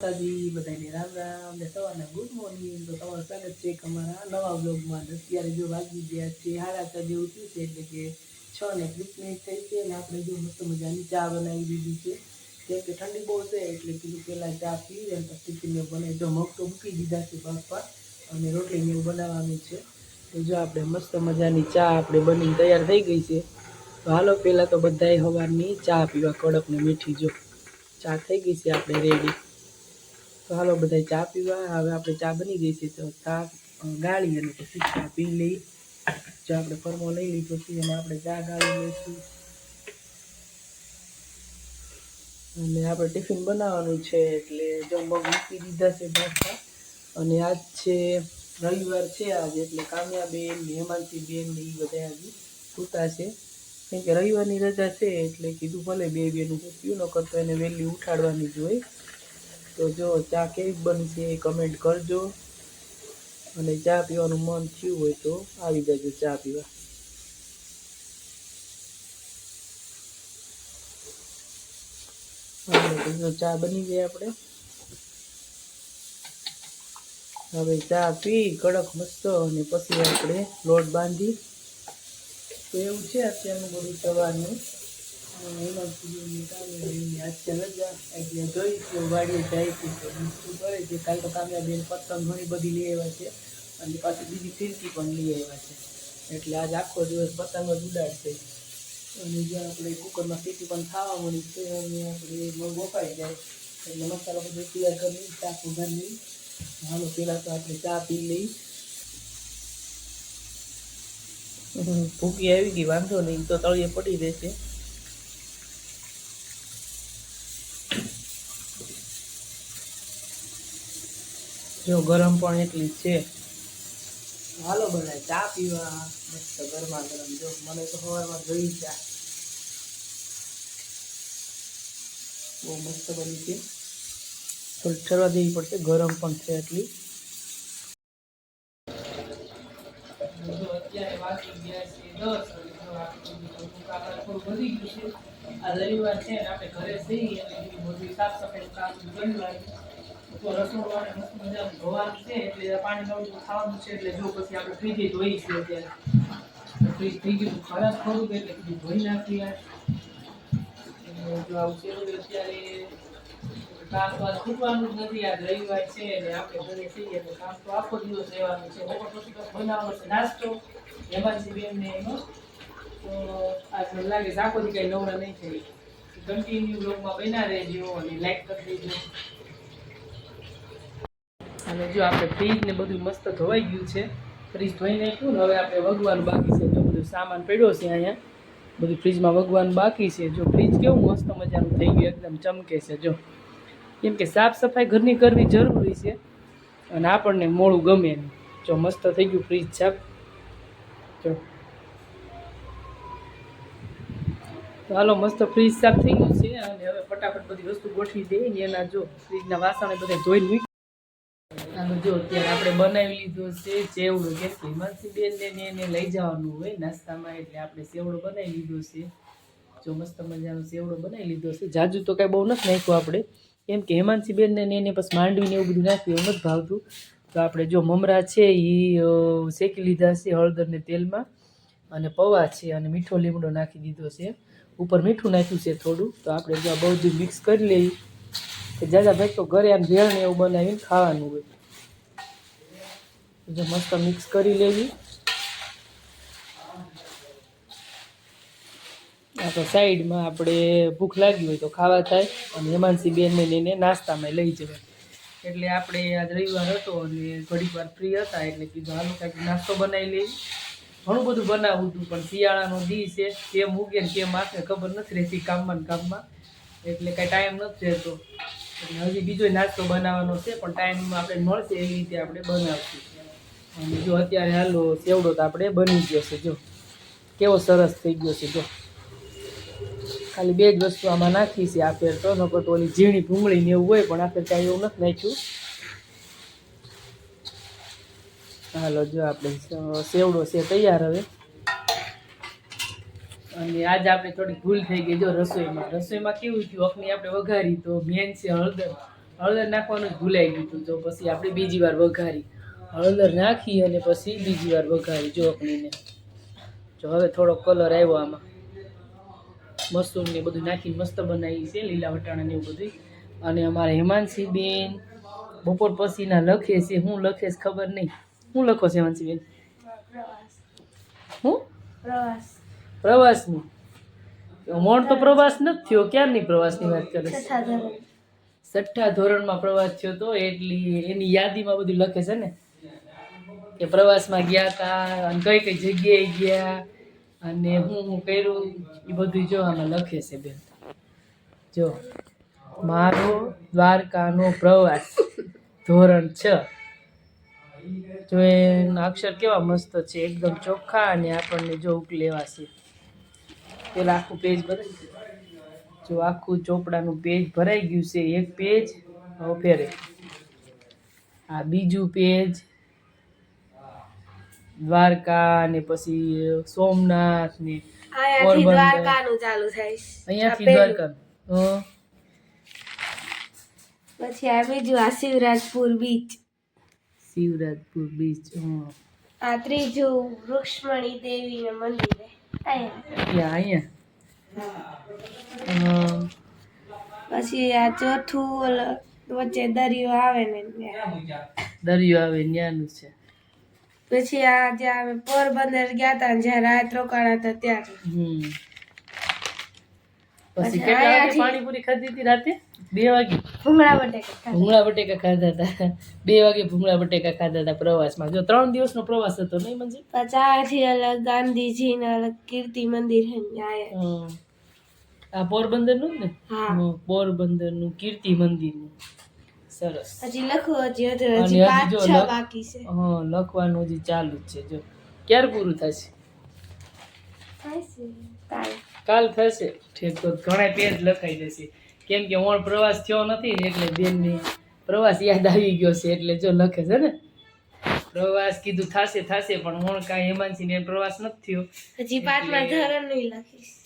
માતાજી બધાને રામ રામ ને સવારના ગુડ મોર્નિંગ તો તમારું સ્વાગત છે એક અમારા નવા બ્લોગમાં અત્યારે જો વાગી ગયા છે હાડા ચાર જેવું છે એટલે કે છ ને ત્રીસ મિનિટ થઈ છે અને આપણે જો મસ્ત મજાની ચા બનાવી દીધી છે. કેમ કે ઠંડી બહુ છે એટલે કીધું પહેલાં ચા પી અને પછી ટિફિનને બને જો મગ તો મૂકી દીધા છે બાપા અને રોટલી ને એવું બનાવવાનું છે. તો જો આપણે મસ્ત મજાની ચા આપણે બનીને તૈયાર થઈ ગઈ છે. તો હાલો પહેલાં તો બધાએ સવારની ચા પીવા, કડક ને મીઠી જો. ચા થઈ ગઈ છે આપણે રેડી તો હાલો બધા ચા પીવા. હવે આપણે ચા બની ગઈ છે તો ચા ગાળી અને પછી ચા પી લઈ. જો આપણે ફરમો લઈ લીધો છે અને આપણે ચા ગાળી લઈશું. અને આપણે ટિફિન બનાવવાનું છે એટલે જો મગ મૂકી દીધા છે પાછા અને આજ છે રવિવાર છે આજ, એટલે કામ્યાબેન ને હેમાંશીબેન ને એ બધા આજે સૂતા છે. કેમ કે રવિવારની રજા છે એટલે કીધું ભલે બે બેનું સૂત્યું ન કરતો, એને વહેલી ઉઠાડવાની જ હોય. તો જો ચા કેવી બની એ કમેન્ટ કરજો. અને ચા પીવાનું મન થયું હોય તો આવી જજો ચા પીવા. ચા બની ગઈ આપણે. હવે ચા પી, કડક મસ્ત, અને પછી આપણે લોટ બાંધી. તો એવું છે અત્યારનું બધું સવારનું. એમાં આજ છે રજા એટલે વાડીએ જાય છે કાલ તો કામ્યાબેન પતંગ ઘણી બધી લઈ આવ્યા છે અને પાછી બીજી ફિરકી પણ લઈ આવ્યા છે એટલે આજ આખો દિવસ પતંગ જ ઉડાડશે અને જ્યાં આપણે કુકરમાં સીટી પણ ખાવા મળી છે અને આપણે મગ વપાઈ જાય એટલે મસાલો બધો તૈયાર કરી ચા ઘરની હાલો પહેલાં તો આપણે ચા પી લઈ ભૂકી આવી ગઈ, વાંધો નહીં, તો તળિયે પડી રહેશે. જો ગરમ પણ એટલી જ છે. હાલો બધા ચા પીવા. મસ્ત ગરમા ગરમ. જો મને તો સવારમાં જોઈ ચા બહુ મસ્ત બની છે. થોડી ઠરવા દેવી પડશે. ગરમ પણ છે એટલી. અત્યારે વાગી ગયા છે દસ. થોડું ગયું છે. આ રવિવાર છે આપણે ઘરે જઈએ એટલે બીજું સાફ સફાઈ કામ કરી તો રસોડું મસ્ત મજાનું ધોવાનું છે, એટલે પાણી નવું ખાવાનું છે, એટલે જો પછી આપણે ફ્રીજે ધોઈ છે અત્યારે. ફ્રીજ થઈ ગયું ખરાબ ખરું કે એટલે કીધું ધોઈ નાખીએ જો આવું છે અત્યારે કામ તો આજ જ નથી, આજ રવિવાર છે એટલે આપણે ઘરે થઈએ તો કામ તો આખો દિવસ રહેવાનું છે. બપોર પછી કંઈક બનાવવાનો છે નાસ્તો એમાંથી બેનને એનો. તો આજ લાગે આખો દી કઈ નવરા નહીં થઈ કન્ટિન્યુ બ્લોગમાં બના રહેજો અને લાઈક કરી દેજો. અને જો આપણે ફ્રીજ ને બધું મસ્ત ધોવાઈ ગયું છે ફ્રીજ ધોઈ નાખ્યું ને હવે આપણે વગવાનું બાકી છે. જો બધું સામાન પડ્યો છે અહીંયા, બધું ફ્રીજમાં વગવાનું બાકી છે. જો ફ્રીજ કેવું મસ્ત મજાનું થઈ ગયું, એકદમ ચમકે છે. જો કેમ કે સાફ સફાઈ ઘરની કરવી જરૂરી છે અને આપણને મોડું ગમે નહીં. જો મસ્ત થઈ ગયું ફ્રીજ સાફ. જો. તો હાલો, મસ્ત ફ્રીજ સાફ થઈ ગયું છે અને હવે ફટાફટ બધી વસ્તુ ગોઠવી દઈએ એના જો ફ્રીજના વાસણ બધા ધોઈ મૂકી આનો જો અત્યારે આપણે બનાવી લીધો છે, ચેવડો કેમ કે હિમાંશી બેનને ને એને લઈ જવાનું હોય નાસ્તામાં, એટલે આપણે સેવડો બનાવી લીધો છે. જો મસ્ત મજાનો સેવડો બનાવી લીધો છે. જાજુ તો કાંઈ બહુ નથી નાખ્યું આપણે. કેમ કે હેમાંશી બેનને ને એને પછી માંડવીને એવું બધું નાખ્યું એવું નથી ભાવતું. તો આપણે જો મમરા છે એ શેકી લીધા છે હળદરને તેલમાં. અને પૌવા છે અને મીઠો લીમડો નાખી દીધો છે. ઉપર મીઠું નાખ્યું છે થોડું. તો આપણે જો બધું મિક્સ કરી લઈએ. કે જાજા ભાઈ તો ઘરે આમ ભેળ ને એવું બનાવીને ખાવાનું હોય. જો મસ્ત મિક્સ કરી લેવી. આ તો સાઈડમાં આપણે ભૂખ લાગી હોય તો ખાવા થાય અને હેમાનસિંહ બેનને લઈને નાસ્તામાં લઈ જવાય. એટલે આપણે આજ રવિવાર હતો અને ઘડીક વાર ફ્રી હતા એટલે કીધું હાલો કાંઈક નાસ્તો બનાવી લઈએ. ઘણું બધું બનાવવું હતું, પણ શિયાળાનો દી છે, કેમ ઉગે ને કેમ આખે ખબર નથી રહેતી કામમાં ને કામમાં. એટલે કાંઈ ટાઈમ નથી રહેતો. હજી બીજો નાસ્તો બનાવવાનો છે, પણ ટાઈમ આપણે મળશે એવી રીતે આપણે બનાવશું. જો અત્યારે હાલો સેવડો તો આપણે બની ગયો છે, જો. કેવો સરસ થઈ ગયો છે, જો. ખાલી બે જ વસ્તુ આમાં નાખી છે, આ ફેર તો. નકર તો ઓલી ઝીણી ભૂંગળી ને એવું હોય, પણ આ ફેર કાંઈ એવું નથી નાખ્યું. હાલો, જો આપણે સેવડો છે તૈયાર હવે. અને આજે આપણે થોડીક ભૂલ થઈ ગઈ, જો, રસોઈમાં. રસોઈમાં કેવું થયું? અખની આપણે વઘારી, તો મેન છે હળદર. હળદર નાખવાનું જ ભૂલાઈ ગયું હતું તો પછી આપણે બીજી વાર વઘારી. હળદર નાખી અને પછી બીજી વાર વઘારી ચોકડીને જો હવે થોડો કલર આવ્યો આમાં. મશરૂમ ને બધું નાખીને મસ્ત બનાવી છે લીલા વટાણા ને એવું બધું અને અમારા હેમાંશી બેન બપોર પછીના લખે છે હું લખે છે ખબર નહીં. હું લખો છે હેમાંશી બેન હું? પ્રવાસ. પ્રવાસનું? મોણ તો પ્રવાસ નથી થયો ક્યારની પ્રવાસની વાત કરે છઠ્ઠા ધોરણમાં પ્રવાસ થયો તો એટલી એની યાદીમાં બધું લખે છે ને? કે પ્રવાસમાં ગયા હતા અને કઈ કઈ જગ્યાએ ગયા, અને હું હું કર્યું એ બધું જો આમાં લખે છે બેન. જો, મારો દ્વારકાનો પ્રવાસ, ધોરણ છ. જો એના અક્ષર કેવા મસ્ત છે, એકદમ ચોખ્ખા અને આપણને જો ઉકલેવાશે પેલા આખું પેજ ભરાઈ જો આખું ચોપડાનું પેજ ભરાઈ ગયું છે, એક પેજ હવે ફેરે. આ બીજું પેજ દ્વારકા ને પછી સોમનાથ ને પોરબંદર. દ્વારકાનું ચાલુ થાય. અહીંયાથી દ્વારકા. પછી આ બીજું આ શિવરાજપુર બીચ. શિવરાજપુર બીચ આ ત્રીજું વૃક્ષમણી દેવી મંદિર. છે. અહીંયા. પછી આ ચોથું વચ્ચે દરિયો આવે ને દરિયો આવે ન્યાનું છે. પછી આ જે અમે પોરબંદર ગયા હતા ને જ્યાં રાત રોકાણા હતા ત્યાં. હમ. પછી કેટલા વાગે પાણીપુરી ખાધી હતી રાતે? બે વાગે? ભૂંગળા બટેકા. ભૂંગળા બટેકા ખાધા હતા. બે વાગે ભૂંગળા બટેકા ખાધા હતા પ્રવાસમાં. જો ત્રણ દિવસનો પ્રવાસ હતો નહીં મંજી પચાસથી અલગ ગાંધીજી ને અલગ કીર્તિ મંદિર હે ને ત્યાં હમ. આ પોરબંદરનું ને? હા. નું કીર્તિ કીર્તિ મંદિરનું. સરસ. હજી લખો હજી હજી પાંચ છ બાકી છે. હા લખવાનું હજી ચાલુ જ છે. જો ક્યારે પૂરું થશે? કાલે. કાલ થશે? ઠીક તો ઘણા પેજ લખાઈ જશે. કેમ કે ઓણ પ્રવાસ થયો નથી ને એટલે બેનની પ્રવાસ યાદ આવી ગયો છે એટલે જો લખે છે ને. પ્રવાસ કીધું થાશે થાશે પણ ઓણ કાંઈ હેમાંસી ને પ્રવાસ નથી થયો. હજી પાંચમા ધોરણ નહીં લખીશ.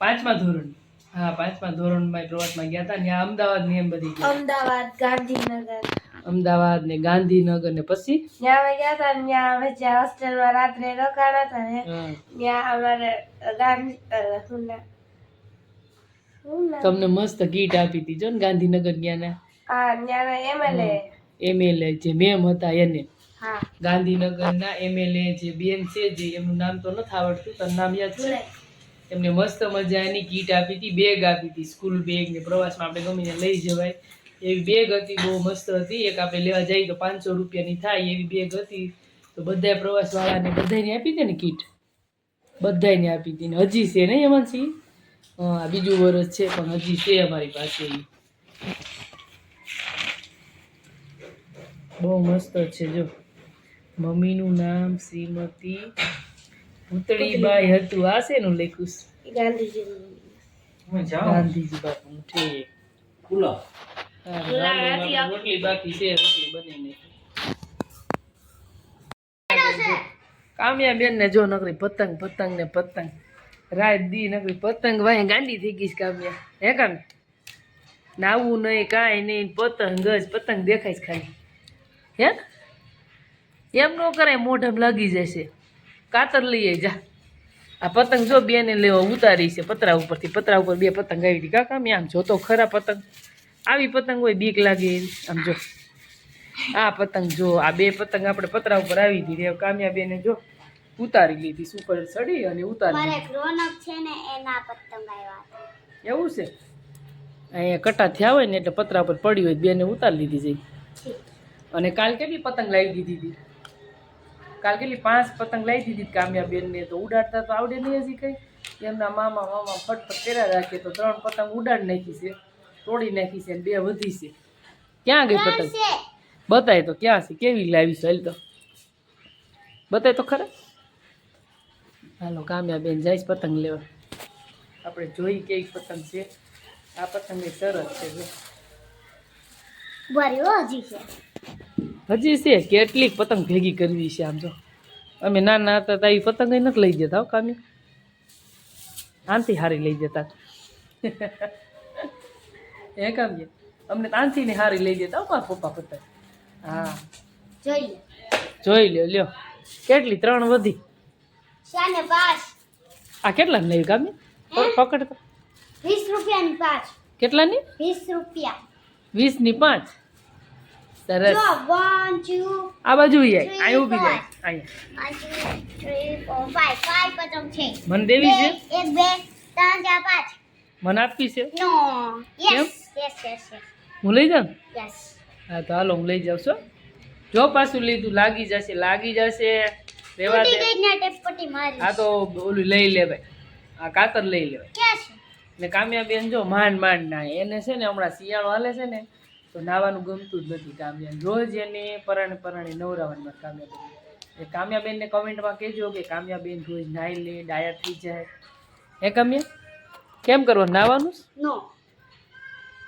પાંચમા ધોરણ હા પાંચમા ધોરણમાં પ્રવાસમાં ગયા હતા ને અમદાવાદ ને એમ બધી અમદાવાદ ગાંધીનગર. અમદાવાદ ને ગાંધીનગર ને પછી? ત્યાં અમે ગયા હતા ત્યાં વચ્ચે હોસ્ટેલમાં રાત્રે રોકાણા હતા ને ત્યાં અમારે ગાંધી? તમને મસ્ત કીટ આપી હતી જો ને ગાંધીનગર ગયા ને હા ત્યાં એમએલએ એમએલએ જે મેમ હતા એને. હા. ગાંધીનગરના એમએલએ જે બેન છે જે એમનું નામ તો નથી આવડતું તારું નામ યાદ છે. એમને મસ્ત મજાની કીટ આપી હતી બેગ આપી હતી સ્કૂલ બેગ ને પ્રવાસમાં આપણે ગમીને લઈ જવાય. એવી બેગ હતી, બહુ મસ્ત હતી. એક આપણે લેવા જઈએ તો પાંચસો રૂપિયાની થાય એવી બેગ હતી. તો બધા પ્રવાસવાળાને બધાને આપી હતી ને કીટ બધાને આપી હતી ને હજી છે ને એમાંથી હા, બીજું વર્ષ છે, પણ હજી છે અમારી પાસે. બહુ મસ્ત છે, જો. મમ્મીનું નામ શ્રીમતી ભૂતળીબાઈ હતું. આ શેનું લખ્યું છે? ગાંધીજી ગાંધીજી બાપુ ઠીક. રોટલી બાકી છે રોટલી બની કામ્યા બેન ને જો નકરી પતંગ પતંગ ને પતંગ. રાત દી નકરી પતંગ વાય ગાંડી થઈ ગઈ કામ્યા. હે કામ? નાવું નહીં કાંઈ નહીં પતંગ જ પતંગ દેખાય ખાલી. હે? એમ ન કરે મોઢમ લાગી જશે. કાતર લઈ જા. આ પતંગ જો બેને લેવા ઉતારી છે પતરા ઉપરથી. પતરા ઉપર બે પતંગ આવી હતી. કાકા મેં આમ જોતો ખરા પતંગ. આવી પતંગ હોય બીક લાગે એવી. આમ જો. આ પતંગ જો આ બે પતંગ આપણે પતરા ઉપર આવી હતી. કામ્યા બેને જો ઉતારી લીધી સુપર ચડી અને ઉતારી લીધી. રોનક છે ને એના પતંગ આવ્યા એવું છે? અહીંયા કટા થયા હોય ને એટલે પતરા ઉપર પડી હોય બેને ઉતારી લીધી છે. અને કાલ કેટલી પતંગ લાવી દીધી હતી? કાલ કેટલી પાંચ પતંગ લાવી દીધી કામ્યા બેનને તો ઉડાડતા તો આવડે નહીં હજી કંઈ. એમના મામા મામા ફટફટ કર્યા રાખે તો ત્રણ પતંગ ઉડાડ નાખી છે તોડી નાખી છે બે વધી છે. ક્યાં ગઈ પતંગ? બતાય તો ક્યાં છે કેવી લાવી છે હાલ તો. બતાય તો ખરા. હાલો કામ્યા બેન જાય પતંગ લેવા. આપણે જોઈ કેવી પતંગ છે. આ પતંગ એ સરસ છે ભર્યો હજી છે. હજી છે કેટલીક પતંગ ભેગી કરવી છે આમ જો. અમે નાના હતા ત્યાં એ પતંગ નથી લઈ જતા કામી. આનથી હારી લઈ જતા. હે કામી અમને તાનથી ને હારી લઈ જતા મારા પપ્પા પતંગ હા. જોઈ જોઈ લ્યો લ્યો. કેટલી? ત્રણ વધી. આ કેટલા લઈ કામી પકડ તો. વીસ રૂપિયાની પાંચ. કેટલાની? વીસ રૂપિયા. વીસની પાંચ? સરસ. આ બાજુ જાય અહીં ઊભી. જાય અહીંયા મને દેવી છે? મને આપવી છે? હું લઈ જાઉં? હા તો હાલો હું લઈ જાઉં છું જો પાછું લીધું લાગી જશે લાગી જશે. રેવા દે. આ તો ઓલું લઈ લે ભાઈ આ કાતર લઈ લેવાય. ને કામ્યા ને કામ્યાબેન જો માંડ માંડ ના એને છે ને હમણાં શિયાળો હાલે છે ને તો નાવાનું ગમતું જ નથી કામ્યા રોજ એને પરાણે પરાણે નવરાવાનું કામ્યાબેન એ કામ્યાબેનને કમેન્ટમાં કહેજો કે કામ્યાબેન રોજ નાહી લે ડાયર થઈ જાય. હે કામ્યા કેમ કરવા? નાવાનું નો.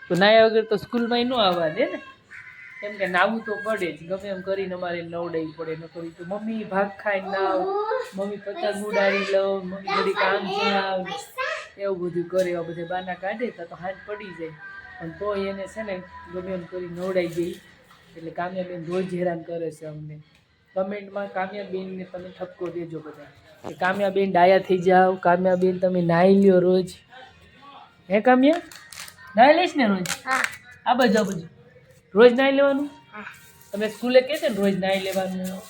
તો નાહ્યા વગર તો સ્કૂલમાં ન આવવા દે ને? કેમ કે નાવું તો પડે જ. ગમે એમ કરીને અમારે નવડાવી પડે ન કરી તો મમ્મી ભાગ ખાઈ નાવ મમ્મી પતંગ ઉડાડી લો મમ્મી બધી કામ જાવ એવું બધું કરે એવા બધા બાના કાઢે તો હાથ પડી જાય. પણ તો એને છે ને ગમે એમ કરી નવડાઈ ગઈ. એટલે કામ્યાબેન રોજ હેરાન કરે છે અમને. કમેન્ટમાં કામ્યાબેનને તમે ઠપકો દેજો બધા. કે કામ્યાબેન ડાયા થઈ જાઓ કામ્યાબેન તમે નાહી લ્યો રોજ. હે કામ્યા? નાહી લઈશ ને રોજ? હા. આ બાજુ આ બાજુ. રોજ નાહી લેવાનું? હા. તમે સ્કૂલે કહે છે ને રોજ નાહી લેવાનું?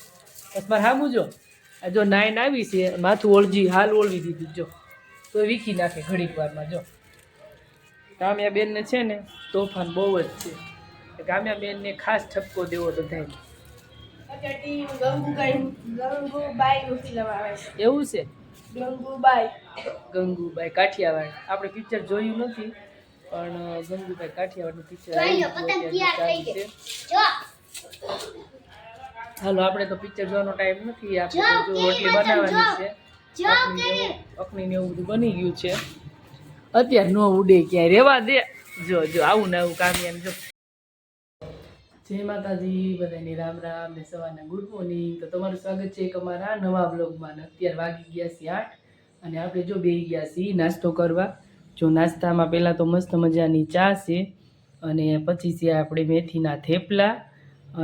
બસ મારે હા આ જો નાઈને આવી છે માથું ઓળજી હાલ ઓળવી દીધું જો. તો વીખી નાખે ઘડીક વારમાં જો. કામ્યા બેનને છે ને તોફાન બહુ જ છે. કામ્યા બેનને ખાસ ઠપકો દેવો બધાને ગંગુબાઈ નું છે એવું છે? ગંગુબાઈ ગંગુબાઈ કાઠિયાવાડ. આપણે પિક્ચર જોયું નથી, પણ ગંગુબાઈ કાઠિયાવાડનું પિક્ચર હાલો, આપણે તો પિક્ચર જોવાનો ટાઈમ નથી, આપણે રોટલી બનાવવાની છે. અકની ને એવું બધું બની ગયું છે. અત્યારે નો ઉડે ક્યાંય. રેવા દે. જો જો, આવું ને આવું કામિયાને જો. જય માતાજી બધાને રામ રામ ને સવારના ગુડ મોર્નિંગ. તો તમારું સ્વાગત છે એક અમારા નવા બ્લોગમાં અત્યારે વાગી ગયા છીએ આઠ અને આપણે જો બેસી ગયા છીએ નાસ્તો કરવા. જો નાસ્તામાં પહેલાં તો મસ્ત મજાની ચા છે અને પછી છે આપણે મેથીના થેપલા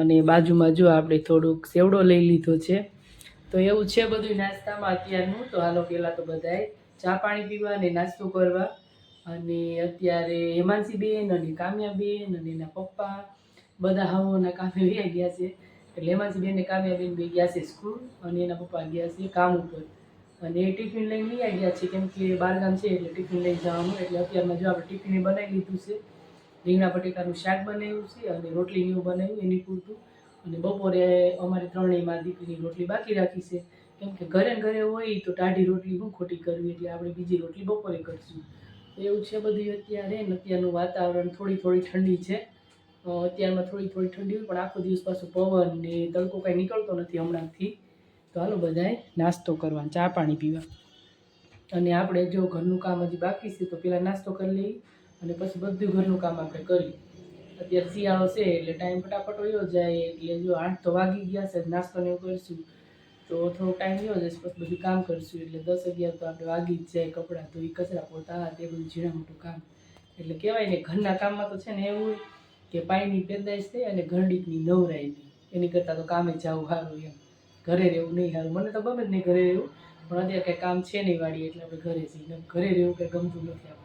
અને બાજુમાં જો આપણે થોડુંક સેવડો લઈ લીધો છે. તો એવું છે બધું નાસ્તામાં અત્યારનું. તો હાલો, પહેલાં તો બધાએ ચા પાણી પીવા અને નાસ્તો કરવા. અને અત્યારે હેમાંસીબેન અને કામ્યાબેન અને એના પપ્પા બધા હાવોના કામે વ્યા ગયા છે. એટલે હેમાંસીબેન અને કામ્યાબેન બે ગયા છે સ્કૂલ અને એના પપ્પા ગયા છે કામ ઉપર. અને એ ટિફિન લઈને લઈ ગયા છે, કેમ કે બહારગામ છે એટલે ટિફિન લઈ જવાનું. એટલે અત્યારમાં જો આપણે ટિફિને બનાવી લીધું છે, રીંગણા બટેકાનું શાક બનાવ્યું છે અને રોટલી એવું બનાવ્યું, એની પૂરતું. અને બપોરે અમારે ત્રણેયમાં દીકરીની રોટલી બાકી રાખી છે. કેમ કે ઘરે ઘરે હોય તો ટાઢી રોટલી શું ખોટી કરવી એટલે આપણે બીજી રોટલી બપોરે કરશું. એવું છે બધું અત્યારે ને અત્યારનું વાતાવરણ થોડી થોડી ઠંડી છે. અત્યારમાં થોડી થોડી ઠંડી હોય પણ આખો દિવસ પાછું પવન ને તડકો કાંઈ નીકળતો નથી હમણાંથી. તો હાલો બધાએ નાસ્તો કરવા ચા પાણી પીવા. અને આપણે જો ઘરનું કામ હજી બાકી છે તો પહેલાં નાસ્તો કરી લઈએ અને પછી બધું ઘરનું કામ આપણે કરીએ. અત્યારે શિયાળો છે એટલે ટાઈમ ફટાફટ વયો જાય એટલે જો આઠ તો વાગી ગયા છે, નાસ્તો ને એવું કરીશું. તો થોડો ટાઈમ રહ્યો જશે પછી બધું કામ કરીશું. એટલે દસ અગિયાર તો આપણે વાગી જ જાય કપડાં ધોઈ, કચરા પોતા આ તે બધું ઝીણા મોટું કામ. એટલે કહેવાય ને, ઘરના કામમાં તો છે ને એવું કે પાણીની પેદાઈશ થઈ અને ઘરડીકની નવરાઈ થઈ. એની કરતાં તો કામે જવું સારું એમ. ઘરે રહેવું નહીં સારું. મને તો ગમે જ નહીં ઘરે રહેવું. પણ અત્યારે કંઈ કામ છે નહીં વાળી એટલે આપણે ઘરે જઈએ. ઘરે રહેવું કંઈ ગમતું નથી